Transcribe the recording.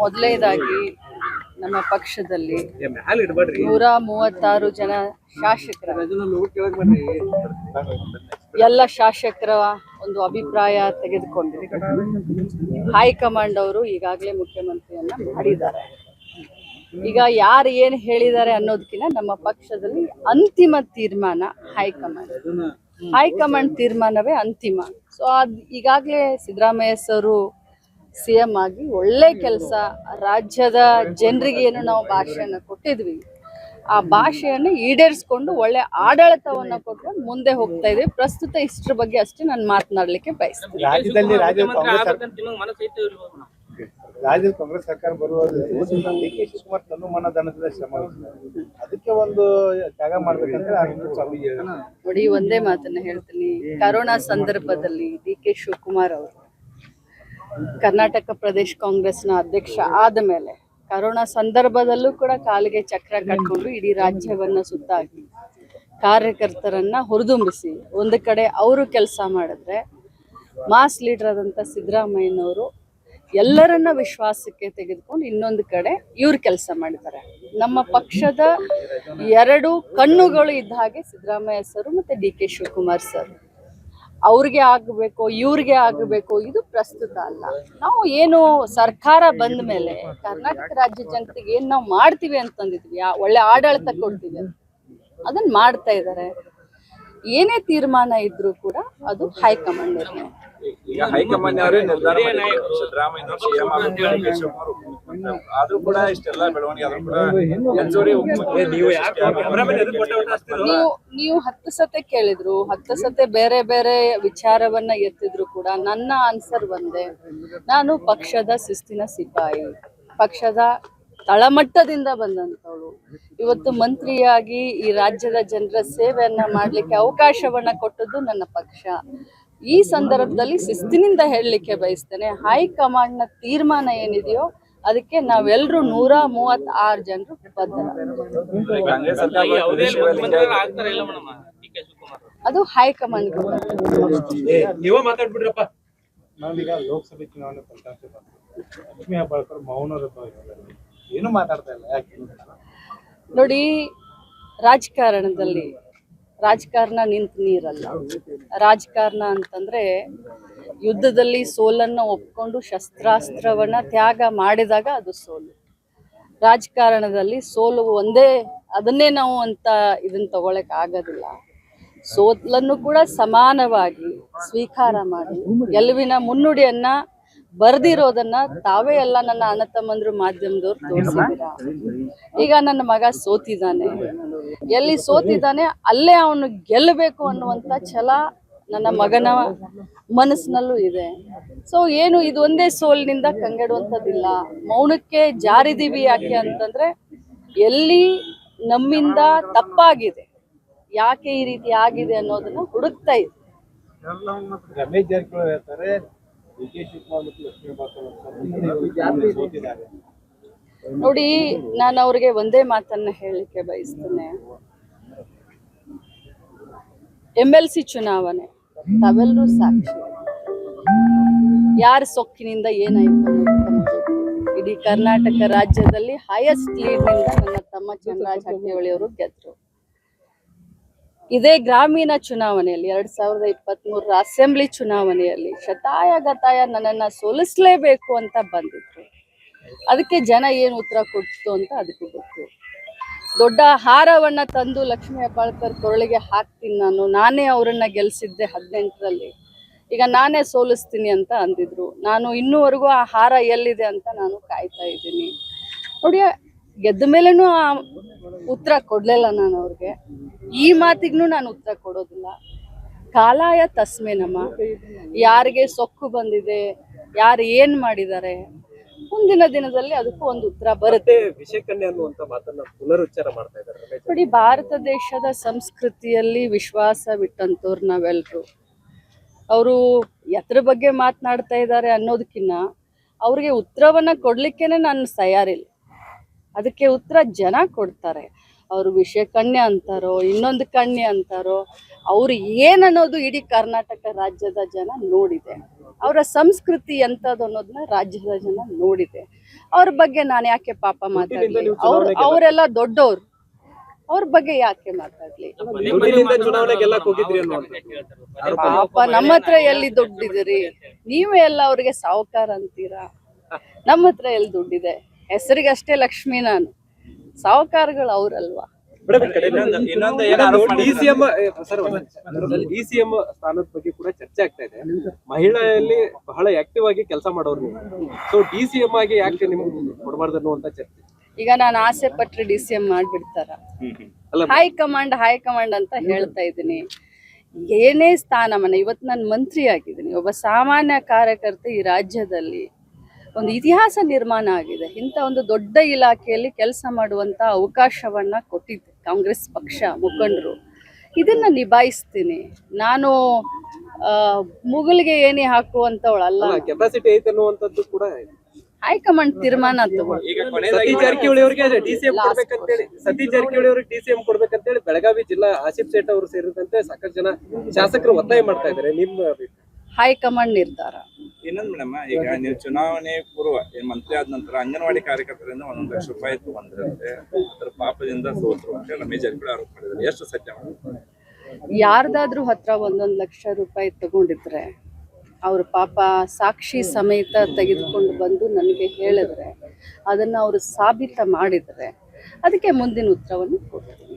ಮೊದಲನೇದಾಗಿ ನಮ್ಮ ಪಕ್ಷದಲ್ಲಿ ನೂರ ಮೂವತ್ತಾರು ಜನ ಶಾಸಕರ. ಎಲ್ಲ ಶಾಸಕರ ಒಂದು ಅಭಿಪ್ರಾಯ ತೆಗೆದುಕೊಂಡು ಹೈಕಮಾಂಡ್ ಅವರು ಈಗಾಗಲೇ ಮುಖ್ಯಮಂತ್ರಿಯನ್ನ ಮಾಡಿದ್ದಾರೆ. ಈಗ ಯಾರು ಏನು ಹೇಳಿದ್ದಾರೆ ಅನ್ನೋದಕ್ಕಿಂತ ನಮ್ಮ ಪಕ್ಷದಲ್ಲಿ ಅಂತಿಮ ತೀರ್ಮಾನ ಹೈಕಮಾಂಡ್. ಹೈಕಮಾಂಡ್ ತೀರ್ಮಾನವೇ ಅಂತಿಮ. ಸೊ ಅದ್ ಈಗಾಗಲೇ ಸಿದ್ದರಾಮಯ್ಯ ಸರು ಸಿ ಎಂ ಆಗಿ ಒಳ್ಳೆ ಕೆಲಸ ರಾಜ್ಯದ ಜನರಿಗೆ ಏನು ನಾವು ಭಾಷೆಯನ್ನು ಕೊಟ್ಟಿದ್ವಿ. ಆ ಭಾಷೆಯನ್ನು ಈಡೇರಿಸ್ಕೊಂಡು ಒಳ್ಳೆ ಆಡಳಿತವನ್ನ ಕೊಟ್ಕೊಂಡು ಮುಂದೆ ಹೋಗ್ತಾ ಇದ್ವಿ ಪ್ರಸ್ತುತ ಇಷ್ಟರ ಬಗ್ಗೆ ಅಷ್ಟೇ ನಾನು ಮಾತನಾಡಲಿಕ್ಕೆ ಬಯಸ್ತೀನಿ? ರಾಜ್ಯದ ಕಾಂಗ್ರೆಸ್ ಸರ್ಕಾರ ಬರುವ ಡಿ ಕೆ ಶಿವಕುಮಾರ್ ತನ್ನ ಶ್ರಮ ಅದಕ್ಕೆ ಒಂದು ತ್ಯಾಗ ಮಾಡ್ಬೇಕಂದ್ರೆ. ನೋಡಿ ಒಂದೇ ಮಾತನ್ನ ಹೇಳ್ತೀನಿ. ಕರೋನಾ ಸಂದರ್ಭದಲ್ಲಿ ಡಿ ಕೆ ಶಿವಕುಮಾರ್ ಅವರು ಕರ್ನಾಟಕ ಪ್ರದೇಶ ಕಾಂಗ್ರೆಸ್ನ ಅಧ್ಯಕ್ಷ ಆದ ಮೇಲೆ ಕರೋನಾ ಸಂದರ್ಭದಲ್ಲೂ ಕೂಡ ಕಾಲಿಗೆ ಚಕ್ರ ಕಟ್ಕೊಂಡು ಇಡೀ ರಾಜ್ಯವನ್ನ ಸುತ್ತಾಕಿ ಕಾರ್ಯಕರ್ತರನ್ನ ಹುರಿದುಂಬಿಸಿ ಒಂದು ಕಡೆ ಅವರು ಕೆಲಸ ಮಾಡಿದ್ರೆ ಮಾಸ್ ಲೀಡರ್ ಆದಂಥ ಸಿದ್ದರಾಮಯ್ಯನವರು ಎಲ್ಲರನ್ನ ವಿಶ್ವಾಸಕ್ಕೆ ತೆಗೆದುಕೊಂಡು ಇನ್ನೊಂದು ಕಡೆ ಇವ್ರು ಕೆಲಸ ಮಾಡಿದ್ದಾರೆ. ನಮ್ಮ ಪಕ್ಷದ ಎರಡು ಕಣ್ಣುಗಳು ಇದ್ದ ಹಾಗೆ ಸಿದ್ದರಾಮಯ್ಯ ಸರ್ ಮತ್ತೆ ಡಿ ಕೆ ಶಿವಕುಮಾರ್ ಸರ್. ಅವ್ರಿಗೆ ಆಗಬೇಕು, ಇವ್ರಿಗೆ ಆಗಬೇಕು, ಇದು ಪ್ರಸ್ತುತ ಅಲ್ಲ. ನಾವು ಏನು ಸರ್ಕಾರ ಬಂದ ಮೇಲೆ ಕರ್ನಾಟಕ ರಾಜ್ಯ ಜನತೆಗೆ ಏನ್ ನಾವು ಮಾಡ್ತೀವಿ ಅಂತಂದಿದ್ವಿ ಒಳ್ಳೆ ಆಡಳಿತ ಕೊಡ್ತೀವಿ ಅದನ್ನ ಮಾಡ್ತಾ ಇದ್ದಾರೆ ಏನೇ ತೀರ್ಮಾನ ಇದ್ರೂ ಕೂಡ ಅದು ಹೈಕಮಾಂಡ್ ನಿರ್ಣಯ. ಈಗ ಹೈಕಮಾಂಡ್ ಅವರೇ ನಿರ್ಧಾರ ಮಾಡಿದ್ರು ಸಿದ್ದರಾಮಯ್ಯ ಸಿಎಂ ಡಿ ಶಿವಕುಮಾರ್ ಉಪಮುಖ್ಯಮಂತ್ರಿ ಆದ್ರೂ ಕೂಡ ಇಷ್ಟೆಲ್ಲ ಬೆಳವಣಿಗೆ ಆದ್ರೂ ಕೂಡ ಹೆಚ್ಚುವರಿ ಏ, ನೀವು ಯಾಕೆ ಕ್ಯಾಮ್ರಾಮನ್ ಎದುರು ಕೊಟ್ಟ ಊಟ ಹಚ್ತೀರೋ? ನೀವು ನೀವು ಹತ್ತು ಸತೆ ಕೇಳಿದ್ರು ಹತ್ತು ಸತೆ ಬೇರೆ ಬೇರೆ ವಿಚಾರವನ್ನ ಎತ್ತಿದ್ರು ಕೂಡ ನನ್ನ ಆನ್ಸರ್ ಒಂದೇ. ನಾನು ಪಕ್ಷದ ಶಿಸ್ತಿನ ಸಿಪಾಯಿ ಪಕ್ಷದ ತಳಮಟ್ಟದಿಂದ ಬಂದಂಥವಳು ಇವತ್ತು ಮಂತ್ರಿಯಾಗಿ ಈ ರಾಜ್ಯದ ಜನರ ಸೇವೆಯನ್ನ ಮಾಡ್ಲಿಕ್ಕೆ ಅವಕಾಶವನ್ನ ಕೊಟ್ಟದ್ದು ನನ್ನ ಪಕ್ಷ. ಈ ಸಂದರ್ಭದಲ್ಲಿ ಶಿಸ್ತಿನಿಂದ ಹೇಳಲಿಕ್ಕೆ ಬಯಸ್ತೇನೆ. ಹೈಕಮಾಂಡ್ನ ತೀರ್ಮಾನ ಏನಿದೆಯೋ ಅದಕ್ಕೆ ನಾವೆಲ್ಲರೂ ನೂರ ಮೂವತ್ತಾರು ಜನರು ಬದ್ಧ ಅದು ಹೈಕಮಾಂಡ್ ನಾವೀಗ ಲೋಕಸಭೆ ಚುನಾವಣೆ ಫಲಿತಾಂಶ ಲಕ್ಷ್ಮೀ ಹೆಬ್ಬಾಳ್ಕರ್ ಮೌನರಥವಾಗಿದ್ದಾರೆ ಏನು ಮಾತಾಡ್ತಾ ಇಲ್ಲ? ನೋಡಿ, ರಾಜಕಾರಣದಲ್ಲಿ ರಾಜಕಾರಣ ನಿಂತ ನೀರಲ್ಲ. ರಾಜಕಾರಣ ಅಂತಂದ್ರೆ ಯುದ್ಧದಲ್ಲಿ ಸೋಲನ್ನು ಒಪ್ಕೊಂಡು ಶಸ್ತ್ರಾಸ್ತ್ರವನ್ನ ತ್ಯಾಗ ಮಾಡಿದಾಗ ಅದು ಸೋಲು. ರಾಜಕಾರಣದಲ್ಲಿ ಸೋಲು ಒಂದೇ, ಅದನ್ನೇ ನಾವು ಅಂತ ಇದನ್ನ ತಗೊಳಕ್ ಆಗೋದಿಲ್ಲ. ಸೋಲನ್ನು ಕೂಡ ಸಮಾನವಾಗಿ ಸ್ವೀಕಾರ ಮಾಡಿ. ಗೆಲುವಿನ ಮುನ್ನುಡಿಯನ್ನ ಬರ್ದಿರೋದನ್ನ ತಾವೇ ಎಲ್ಲ ನನ್ನ ಅಣ್ಣ ತಮ್ಮಂದ್ರು ಮಾಧ್ಯಮದವ್ರು ತೋರಿಸಿದ್ರು ಈಗ ನನ್ನ ಮಗ ಸೋತಿದ್ದಾನೆ. ಎಲ್ಲಿ ಸೋತಿದ್ದಾನೆ, ಅಲ್ಲೇ ಅವನು ಗೆಲ್ಲಬೇಕು ಅನ್ನುವಂತ ಛಲ ನನ್ನ ಮಗನ ಮನಸ್ಸಿನಲ್ಲೂ ಇದೆ. ಸೊ ಏನು ಇದು ಒಂದೇ ಸೋಲಿನಿಂದ ಕಂಗೆಡುವಂಥದ್ದಿಲ್ಲ. ಮೌನಕ್ಕೆ ಜಾರಿದೀವಿ ಯಾಕೆ ಅಂತಂದ್ರೆ, ಎಲ್ಲಿ ನಮ್ಮಿಂದ ತಪ್ಪಾಗಿದೆ, ಯಾಕೆ ಈ ರೀತಿ ಆಗಿದೆ ಅನ್ನೋದನ್ನ ಹುಡುಕ್ತಾ ಇದೆ ನೋಡಿ, ನಾನು ಅವ್ರಿಗೆ ಒಂದೇ ಮಾತನ್ನ ಹೇಳಲಿಕ್ಕೆ ಬಯಸ್ತೇನೆ. ಎಂ ಎಲ್ ಸಿ ಚುನಾವಣೆ. ತಾವೆಲ್ಲರೂ ಸಾಕ್ಷಿ. ಯಾರ ಸೊಕ್ಕಿನಿಂದ ಏನಾಯ್ತು ಇಡೀ ಕರ್ನಾಟಕ ರಾಜ್ಯದಲ್ಲಿ ಹೈಯೆಸ್ಟ್ ಲೀಡ್ನಿಂದ ನನ್ನ ತಮ್ಮ ಚಂದ್ರಾಜ್ ಹಟ್ಟಿಹೊಳಿ ಅವರು ಗೆದ್ರು. ಇದೇ ಗ್ರಾಮೀಣ ಚುನಾವಣೆಯಲ್ಲಿ ಎರಡ್ ಸಾವಿರದ ಇಪ್ಪತ್ತ್ ಮೂರರ ಅಸೆಂಬ್ಲಿ ಚುನಾವಣೆಯಲ್ಲಿ ಶತಾಯ ಗತಾಯ ನನ್ನನ್ನ ಸೋಲಿಸ್ಲೇಬೇಕು ಅಂತ ಬಂದಿದ್ರು. ಅದಕ್ಕೆ ಜನ ಏನು ಉತ್ತರ ಕೊಡ್ತು ಅಂತ ಅದಕ್ಕೆ ಗೊತ್ತು. ದೊಡ್ಡ ಹಾರವನ್ನ ತಂದು ಲಕ್ಷ್ಮೀ ಹೆಬ್ಬಾಳ್ಕರ್ ಕೊರಳಿಗೆ ಹಾಕ್ತೀನಿ ನಾನು. ನಾನೇ ಅವರನ್ನ ಗೆಲ್ಸಿದ್ದೆ ಹದಿನೆಂಟರಲ್ಲಿ. ಈಗ ನಾನೇ ಸೋಲಿಸ್ತೀನಿ ಅಂತ ಅಂದಿದ್ರು. ನಾನು ಇನ್ನೂವರೆಗೂ ಆ ಹಾರ ಎಲ್ಲಿದೆ ಅಂತ ನಾನು ಕಾಯ್ತಾ ಇದ್ದೀನಿ. ನೋಡಿ, ಗೆದ್ದ ಮೇಲೇನು ಆ ಉತ್ತರ ಕೊಡ್ಲಿಲ್ಲ ನಾನು ಅವ್ರಿಗೆ. ಈ ಮಾತಿಗೂ ನಾನು ಉತ್ತರ ಕೊಡೋದಿಲ್ಲ. ಕಾಲಾಯ ತಸ್ಮೆ ನಮ್ಮ ಯಾರಿಗೆ ಸೊಕ್ಕು ಬಂದಿದೆ ಯಾರು ಏನ್ ಮಾಡಿದ್ದಾರೆ ಮುಂದಿನ ದಿನದಲ್ಲಿ ಅದಕ್ಕೂ ಒಂದು ಉತ್ತರ ಬರುತ್ತೆ. ಮತ್ತೆ ವಿಷಕನ್ಯೆ ಅನ್ನುವಂತ ಮಾತನ್ನ ಪುನರುಚ್ಚಾರ ಮಾಡ್ತಾ ಇದ್ದಾರೆ ನೋಡಿ ಭಾರತ ದೇಶದ ಸಂಸ್ಕೃತಿಯಲ್ಲಿ ವಿಶ್ವಾಸ ವಿಶ್ವಾಸವಿಟ್ಟಂತವ್ರು ನಾವೆಲ್ರು. ಅವರು ಎದ್ರ ಬಗ್ಗೆ ಮಾತನಾಡ್ತಾ ಇದ್ದಾರೆ ಅನ್ನೋದಕ್ಕಿನ್ನ ಅವ್ರಿಗೆ ಉತ್ತರವನ್ನ ಕೊಡ್ಲಿಕ್ಕೇನೆ ನಾನು ತಯಾರಿಲ್ಲ. ಅದಕ್ಕೆ ಉತ್ತರ ಜನ ಕೊಡ್ತಾರೆ. ಅವರು ವಿಷಯ ಕಣ್ಯ ಅಂತಾರೋ ಇನ್ನೊಂದು ಕಣ್ಯ ಅಂತಾರೋ ಅವ್ರು ಏನನ್ನೋದು ಇಡೀ ಕರ್ನಾಟಕ ರಾಜ್ಯದ ಜನ ನೋಡಿದೆ. ಅವರ ಸಂಸ್ಕೃತಿ ಎಂಥದ್ದು ಅನ್ನೋದನ್ನ ರಾಜ್ಯದ ಜನ ನೋಡಿದೆ. ಅವ್ರ ಬಗ್ಗೆ ನಾನು ಯಾಕೆ ಪಾಪ ಮಾತಾಡ್ಲಿ? ಅವ್ರು ಅವರೆಲ್ಲ ದೊಡ್ಡವ್ರು. ಅವ್ರ ಬಗ್ಗೆ ಯಾಕೆ ಮಾತಾಡ್ಲಿ? ಪಾಪ ನಮ್ಮ ಹತ್ರ ಎಲ್ಲಿ ದುಡ್ಡಿದಿರಿ? ನೀವೇ ಎಲ್ಲ ಅವ್ರಿಗೆ ಸಾವುಕಾರ ಅಂತೀರಾ? ನಮ್ಮ ಹತ್ರ ಎಲ್ಲಿ ದುಡ್ಡಿದೆ? ಹೆಸರಿಗಷ್ಟೇ ಲಕ್ಷ್ಮಿ ನಾನು. ಸಾವುಕಾರಗಳು ಅವ್ರಲ್ವಾ? ಡಿಸಿಎಂ ಸರ್ ಡಿಸಿಎಂ ಸ್ಥಾನದ ಬಗ್ಗೆ ಕೂಡ ಚರ್ಚೆ ಆಗ್ತಾ ಇದೆ. ಮಹಿಳೆಯಲ್ಲಿ ಬಹಳ ಆಕ್ಟಿವ್ ಆಗಿ ಕೆಲಸ ಮಾಡೋರು ನೀವು. ಸೊ ಡಿಸಿಎಂ ಆಗಿ ಯಾಕೆ ನಿಮ್ಗೆ ಕೊಡಬಾರ್ದು ಅನ್ನುವಂತ ಚರ್ಚೆ. ಈಗ ನಾನು ಆಸೆ ಪಟ್ರೆ ಡಿಸಿಎಂ ಸಿ ಎಂ ಮಾಡ್ಬಿಡ್ತಾರ? ಹೈ ಕಮಾಂಡ್ ಹೈ ಕಮಾಂಡ್ ಅಂತ ಹೇಳ್ತಾ ಇದ್ದೀನಿ. ಏನೇ ಸ್ಥಾನಮಾನ ಇವತ್ತು ನಾನು ಮಂತ್ರಿ ಆಗಿದ್ದೀನಿ. ಒಬ್ಬ ಸಾಮಾನ್ಯ ಕಾರ್ಯಕರ್ತ ಈ ರಾಜ್ಯದಲ್ಲಿ ಒಂದು ಇತಿಹಾಸ ನಿರ್ಮಾಣ ಆಗಿದೆ. ಇಂಥ ಒಂದು ದೊಡ್ಡ ಇಲಾಖೆಯಲ್ಲಿ ಕೆಲಸ ಮಾಡುವಂಥ ಅವಕಾಶವನ್ನ ಕೊಟ್ಟಿದ್ದೆ ಕಾಂಗ್ರೆಸ್ ಪಕ್ಷ ಮುಖಂಡರು. ಇದನ್ನ ನಿಭಾಯಿಸ್ತೀನಿ. ನಾನು ಆ, ಮುಗುಲಿಗೆ ಏನೇ ಹಾಕುವಂತವಳಲ್ಲ. ಅಲ್ಲ ಕೆಪಾಸಿಟಿ ಐತೆ ಅನ್ನುವಂಥದ್ದು ಕೂಡ. ಹೈಕಮಾಂಡ್ ತೀರ್ಮಾನ ಸತೀಶ್ ಜಾರಕಿಹೊಳಿ ಅವರಿಗೆ ಡಿಸಿಎಂ ಕೊಡ್ಬೇಕಂತೇಳಿ ಸತೀಶ್ ಜಾರಕಿಹೊಳಿ ಅವರಿಗೆ ಡಿಸಿಎಂ ಕೊಡ್ಬೇಕಂತೇಳಿ ಬೆಳಗಾವಿ ಜಿಲ್ಲಾ ಆಸಿಫ್ ಸೇಠ್ ಅವರು ಸೇರಿದಂತೆ ಸಾಕಷ್ಟು ಜನ ಶಾಸಕರು ಒತ್ತಾಯ ಮಾಡ್ತಾ ಇದ್ದಾರೆ. ನಿಮ್ಮ? ಹೈಕಮಾಂಡ್ ನಿರ್ಧಾರ. ಇನ್ನೊಂದು ಮೇಡಮ್ ಈಗ ನೀವು ಚುನಾವಣೆ ಪೂರ್ವ ಏನ್ ಮಂತ್ರಿ ಆದ ನಂತರ ಅಂಗನವಾಡಿ ಕಾರ್ಯಕರ್ತರಿಂದ ಒಂದೊಂದು ಲಕ್ಷ ರೂಪಾಯಿ ತಗೊಂಡ್ರಂತೆ ಅದ್ರ ಪಾಪದಿಂದ ಸೋತರು ಅಂತ ಮೇಜರ್ ಕೂಡ ಆರೋಪ ಮಾಡಿದ್ದಾರೆ. ಎಷ್ಟು ಸತ್ಯ ಯಾರ್ದಾದ್ರೂ ಹತ್ರ ಒಂದೊಂದು ಲಕ್ಷ ರೂಪಾಯಿ ತಗೊಂಡಿದ್ರೆ ಅವ್ರ ಪಾಪ ಸಾಕ್ಷಿ ಸಮೇತ ತೆಗೆದುಕೊಂಡು ಬಂದು ನನಗೆ ಹೇಳಿದ್ರೆ ಅದನ್ನ ಅವರು ಸಾಬೀತ ಮಾಡಿದರೆ ಅದಕ್ಕೆ ಮುಂದಿನ ಉತ್ತರವನ್ನು ಕೊಡ್ತಾರೆ